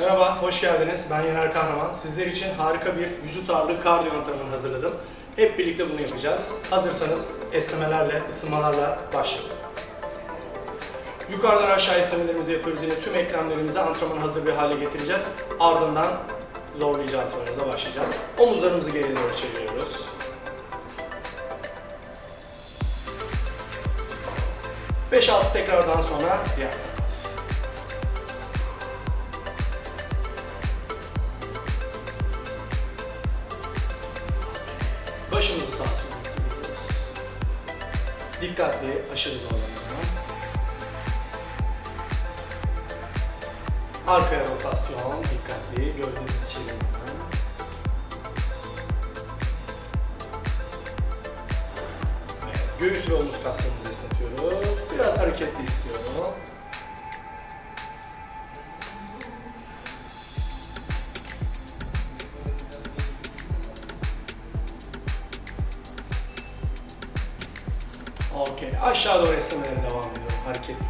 Merhaba, hoş geldiniz. Ben Yener Kahraman. Sizler için harika bir vücut ağırlığı kardiyo antrenmanı hazırladım. Hep birlikte bunu yapacağız. Hazırsanız esnemelerle, ısınmalarla başlayalım. Yukarıdan aşağı esnemelerimizi yapıyoruz. Yine tüm eklemlerimizi antrenman hazır bir hale getireceğiz. Ardından zorlayıcı antrenmanımıza başlayacağız. Omuzlarımızı geriye doğru çeviriyoruz. Beş altı tekrardan sonra diğer taraf. Başımızı sağa sola itiriyoruz. Dikkatli, aşırı zorlamadan. Arkaya rotasyon, dikkatli, çevirmeden. Evet, Göğüs ve omuz kaslarımızı esnetiyoruz. Biraz hareketli istiyorum. Aşağı doğru esnemelere devam ediyorum hareketli.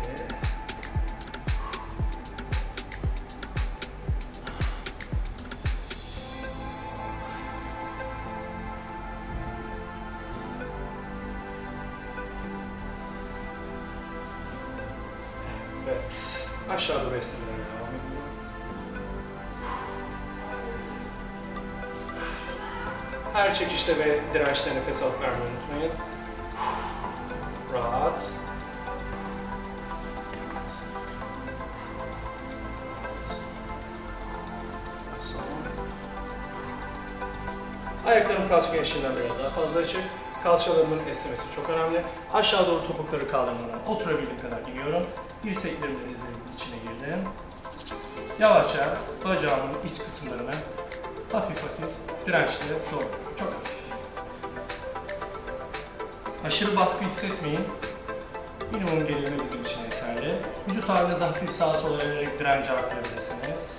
Evet. Aşağı doğru esnemelere devam ediyorum. Her çekişte ve dirençte nefes alıp vermeyi unutmayın. Rahat. Ayaklarım kalça genişliğinden biraz daha fazla açık. Kalçalarımın esnemesi çok önemli. Aşağı doğru topukları kaldırmadan oturabildiğim kadar iniyorum. Dirseklerimle dizlerimin içine girdim. Yavaşça bacağımın iç kısımlarını hafif hafif dirençli zorluyorum. Çok hafif. Aşırı baskı hissetmeyin. Minimum gerilme bizim için yeterli. Vücut halinizi hafif sağa sola vererek direnci arttırabilirsiniz.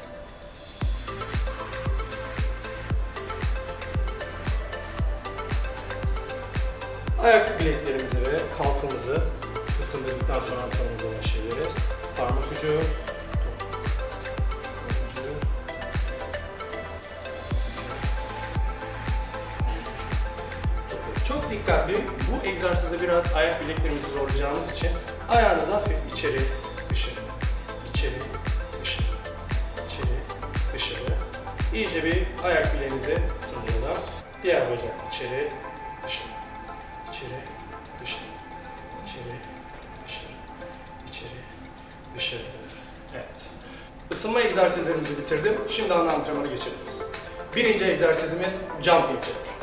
Ayak bileklerimizi ve kalfımızı ısındırdıktan sonra antrenmanımıza başlayabiliriz. Parmak ucu, Çok dikkatli. Bu egzersizde biraz ayak bileklerimizi zorlayacağımız için ayağınızı hafif içeri, dışarı, içeri, dışarı, içeri, dışarı. İyice bir ayak bileğinizi ısındıralım. Diğer bacak içeri, dışarı, içeri, dışarı, içeri, dışarı, içeri, dışarı. Evet. Isınma egzersizlerimizi bitirdim. Şimdi ana antrenmana geçebiliriz. Birinci egzersizimiz jumping jack.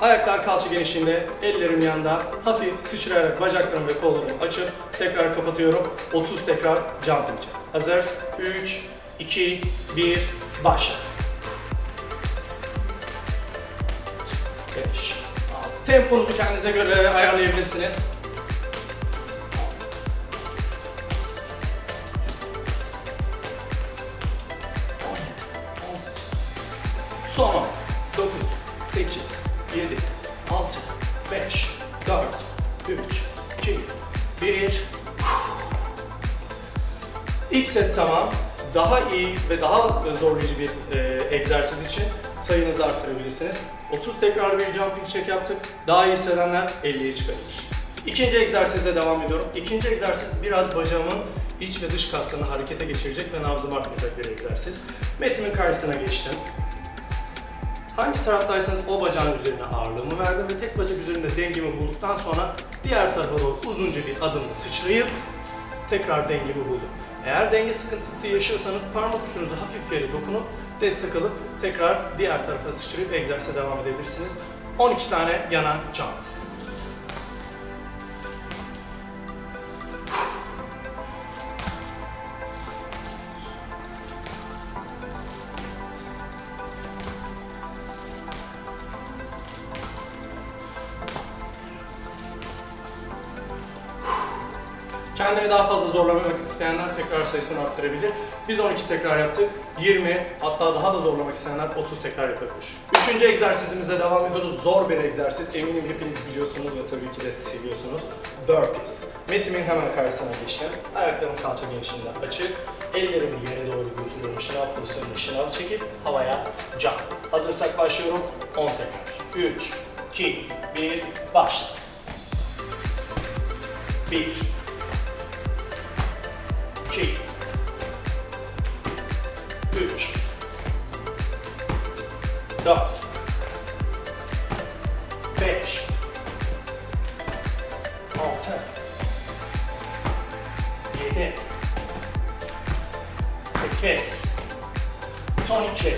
Ayaklar kalça genişliğinde, ellerim yanda, hafif sıçrayarak bacaklarımı ve kollarımı açıp tekrar kapatıyorum. 30 tekrar jumping jack. Hazır? 3, 2, 1, başla. 5, 6. Temponuzu kendinize göre ayarlayabilirsiniz. Son 10, 9, 8, 7, 6, 5, 4, 3, 2, 1. İlk set tamam. Daha iyi ve daha zorlayıcı bir e, egzersiz için sayınızı arttırabilirsiniz. 30 tekrar bir jumping check yaptık. Daha iyi hissedenler 50'ye çıkabilir. İkinci egzersize devam ediyorum. İkinci egzersiz biraz bacağımın iç ve dış kaslarını harekete geçirecek ve nabzımı arttıracak bir egzersiz. Metimin karşısına geçtim. Hangi taraftaysanız o bacağın üzerine ağırlığımı verdim ve tek bacak üzerinde dengemi bulduktan sonra diğer tarafa doğru uzunca bir adımla sıçrayıp tekrar dengemi buldum. Eğer denge sıkıntısı yaşıyorsanız parmak ucunuzu hafif yere dokunup destek alıp tekrar diğer tarafa sıçrayıp egzersize devam edebilirsiniz. 12 tane yana jump. Kendini daha fazla zorlamamak isteyenler tekrar sayısını arttırabilir. Biz 12 tekrar yaptık. 20 hatta daha da zorlamak isteyenler 30 tekrar yapabilir. Üçüncü egzersizimize devam ediyoruz. Zor bir egzersiz. Eminim hepiniz biliyorsunuz ve tabii ki de seviyorsunuz. Burpees. Metimin hemen karşısına geçtim. Ayaklarım kalça genişliğinde açık. Ellerimi yere doğru götürüyorum. Şınav pozisyonunda şınav çekip havaya jump. Hazırsak başlıyorum. 10 tekrar. 3, 2, 1, başla. 1 2 3 4 5 6 7 8 Son 2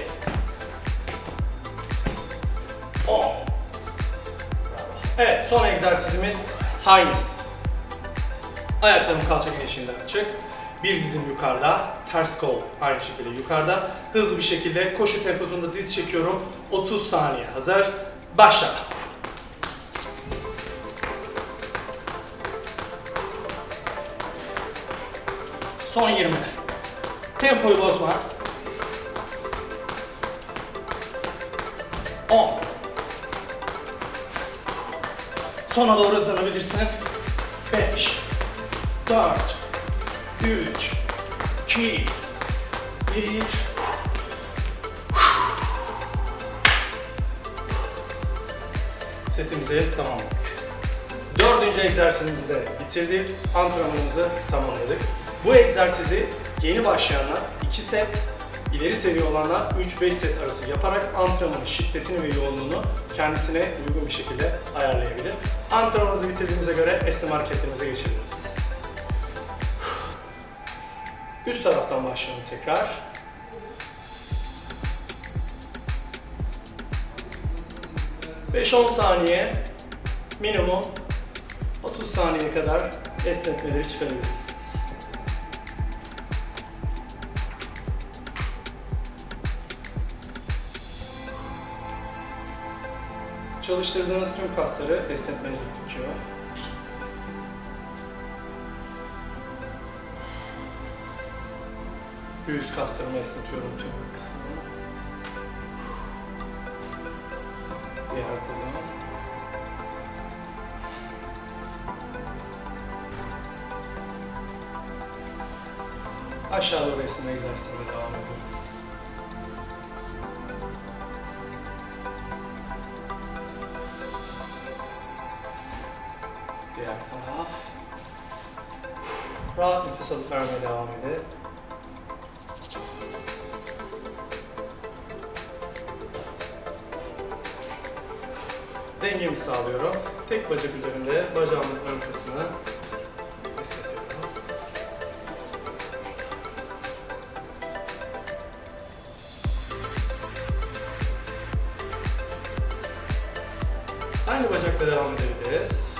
10 Bravo. Evet son egzersizimiz Highness. Ayaklarım kalça genişliğinde açık. Bir dizim yukarıda, ters kol aynı şekilde yukarıda. Hızlı bir şekilde koşu temposunda diz çekiyorum. 30 saniye hazır. Başla. Son 20. Tempoyu bozma. 10. Sona doğru hızlanabilirsin. 5 4 3 2 1 Setimizi tamamladık. Dördüncü egzersizimizi de bitirdik. Antrenmanımızı tamamladık. Bu egzersizi yeni başlayanlar 2 set, ileri seviye olanlar 3-5 set arası yaparak antrenmanın şiddetini ve yoğunluğunu kendisine uygun bir şekilde ayarlayabilir. Antrenmanımızı bitirdiğimize göre esneme hareketlerimize geçebiliriz. Üst taraftan başlayalım tekrar. ...5-10 saniye minimum 30 saniye kadar esnetmeleri çıkarabilirsiniz. Çalıştırdığınız tüm kasları esnetmeniz gerekiyor. Göğüs kaslarımı esnetiyorum tüm kısmını. Diğer kolum. Aşağı doğru esneme egzersizine devam ediyorum. Diğer taraf. Rahat nefes alıp vermeye devam edin. Dengemi sağlıyorum. Tek bacak üzerinde bacağımın ön kısmını esnetiyorum. Aynı bacakla devam edebiliriz.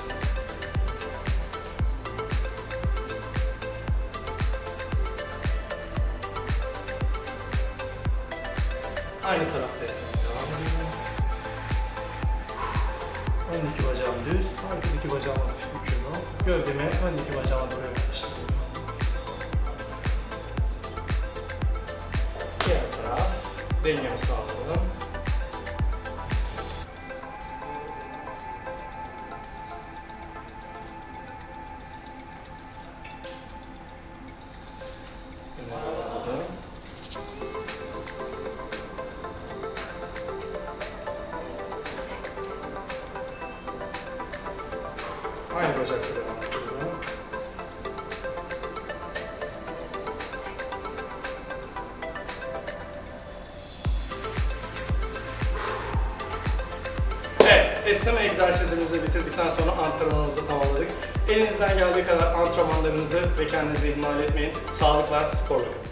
Aynı tarafta esnemeye düz, arkadaki bacağım hafif büküyor. Gövdemi öndeki bacağıma doğru yaklaştırıyorum. Diğer taraf, dengemi sağladım. Aldım. Aynı bacakla devam ediyorum. Evet, esneme egzersizimizi bitirdikten sonra antrenmanımızı tamamladık. Elinizden geldiği kadar antrenmanlarınızı ve kendinizi ihmal etmeyin. Sağlıkla, sporla kalın.